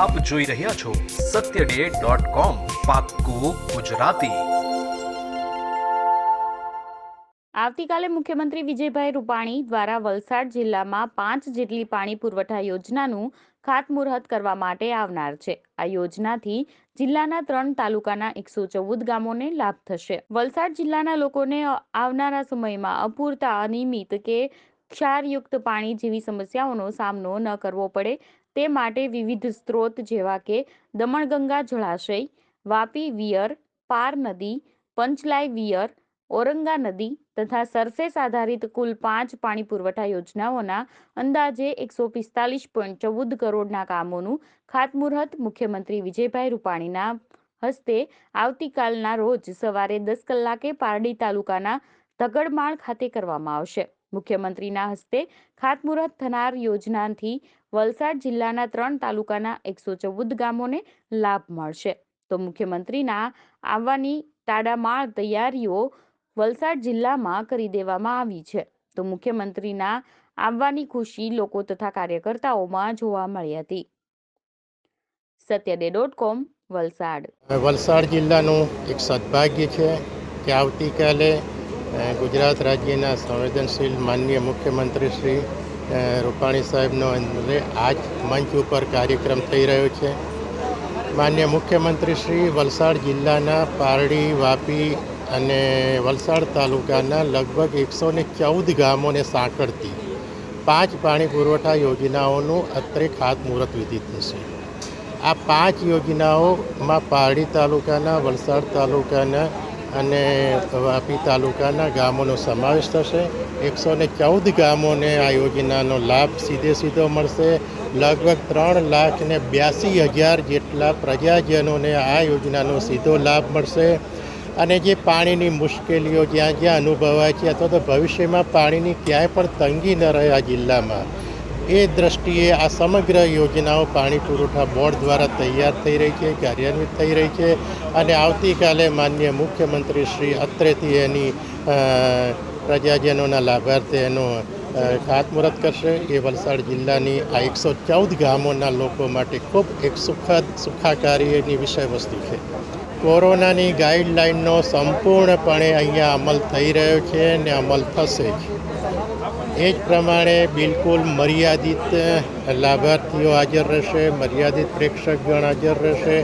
આપ જોઈ રહ્યા છો સત્ય ડે ગુજરાતી. આવતીકાલે મુખ્યમંત્રી વિજયભાઈ રૂપાણી દ્વારા વલસાડ જિલ્લામાં પાંચ જેટલી પાણી પુરવઠા યોજનાનું ખાતમુહૂર્ત કરવા માટે આવનાર છે. આ યોજનાથી જિલ્લાના ત્રણ તાલુકાના એકસો ચૌદ ગામોને લાભ થશે. વલસાડ જિલ્લાના લોકોને આવનારા સમયમાં અપૂરતા અનિયમિત કે ક્ષારયુક્ત પાણી જેવી સમસ્યાઓનો સામનો ન કરવો પડે. તે માટે વિવિધ સ્ત્રોત જેવા કે દમણગંગા જળાશય, વાપી વિયર, પાર નદી પંચલાય વિયર ઓરંગા નદી તથા સરફેસ આધારિત કુલ પાંચ પાણી પુરવઠા યોજનાઓના અંદાજે એકસો પિસ્તાલીસ પોઈન્ટ ચૌદ કરોડના કામોનું ખાતમુહૂર્ત મુખ્યમંત્રી વિજયભાઈ રૂપાણીના હસ્તે આવતીકાલના રોજ સવારે દસ કલાકે પારડી તાલુકાના તગડમાળ ખાતે કરવામાં આવશે. મુખ્યમંત્રીના હસ્તે ખાતમુહૂર્ત થનાર યોજનાથી વલસાડ જિલ્લાના ત્રણ તાલુકાના એકસો ચૌદ ગામોને લાભ મળશે. તો મુખ્યમંત્રીના આવવાની તાડામાળ તૈયારીઓ વલસાડ જિલ્લામાં કરી દેવામાં આવી છે. તો મુખ્યમંત્રીના આવવાની ખુશી લોકો તથા કાર્યકર્તાઓમાં જોવા મળી હતી. સત્યડે ડોટ કોમ, વલસાડ. વલસાડ જિલ્લાનું એક સદભાગ્ય છે કે આવતીકાલે ગુજરાત રાજ્યના સંવેદનશીલ માનનીય મુખ્યમંત્રી શ્રી રૂપાણી સાહેબનો આજ મંચ ઉપર કાર્યક્રમ થઈ રહ્યો છે. માન્ય મુખ્યમંત્રી શ્રી, વલસાડ જિલ્લાના પારડી, વાપી અને વલસાડ તાલુકાના લગભગ એકસો ને ચૌદ ગામોને સાંકળતી પાંચ પાણી પુરવઠા યોજનાઓનું અત્રે ખાતમુહૂર્ત વિધિ થશે. આ પાંચ યોજનાઓમાં પારડી તાલુકાના, વલસાડ તાલુકાના અને વાપી તાલુકાના ગામોનો સમાવેશ થશે. એકસો ને ચૌદ ગામોને આ યોજનાનો લાભ સીધે સીધો મળશે. લગભગ ત્રણ લાખ ને બ્યાસી હજાર જેટલા પ્રજાજનોને આ યોજનાનો સીધો લાભ મળશે. અને જે પાણીની મુશ્કેલીઓ જ્યાં જ્યાં અનુભવાય છે અથવા તો ભવિષ્યમાં પાણીની ક્યાંય પણ તંગી ન રહે આ જિલ્લામાં એ દ્રષ્ટિએ આ સમગ્ર યોજનાઓ પાણી પુરવઠા બોર્ડ દ્વારા તૈયાર થઈ રહી છે, કાર્યાન્વિત થઈ રહી છે અને આવતીકાલે માન્ય મુખ્યમંત્રી શ્રી અત્રેથી એની પ્રજાજનોના લાભાર્થે એનો ખાતમુહૂર્ત કરશે. એ વલસાડ જિલ્લાની આ એકસો ચૌદ ગામોના લોકો માટે ખૂબ એક સુખદ, સુખાકારી એની વિષય વસ્તુ છે. કોરોનાની ગાઈડલાઇનનો સંપૂર્ણપણે અહીંયા અમલ થઈ રહ્યો છે ને અમલ થશે જ. એ જ પ્રમાણે બિલકુલ મર્યાદિત લાભાર્થીઓ હાજર રહેશે, મર્યાદિત પ્રેક્ષકગણ હાજર રહેશે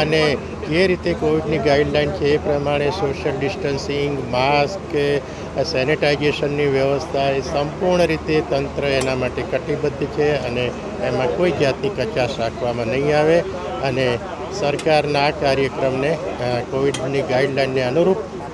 અને જે રીતે કોવિડની ગાઈડલાઇન છે એ પ્રમાણે સોશિયલ ડિસ્ટન્સિંગ, માસ્ક સેનિટાઇઝેશનની વ્યવસ્થા એ સંપૂર્ણ રીતે તંત્ર એના માટે કટિબદ્ધ છે અને એમાં કોઈ જાતની કચાશ રાખવામાં નહીં આવે અને સરકારના આ કાર્યક્રમને કોવિડની ગાઈડલાઇનને અનુરૂપ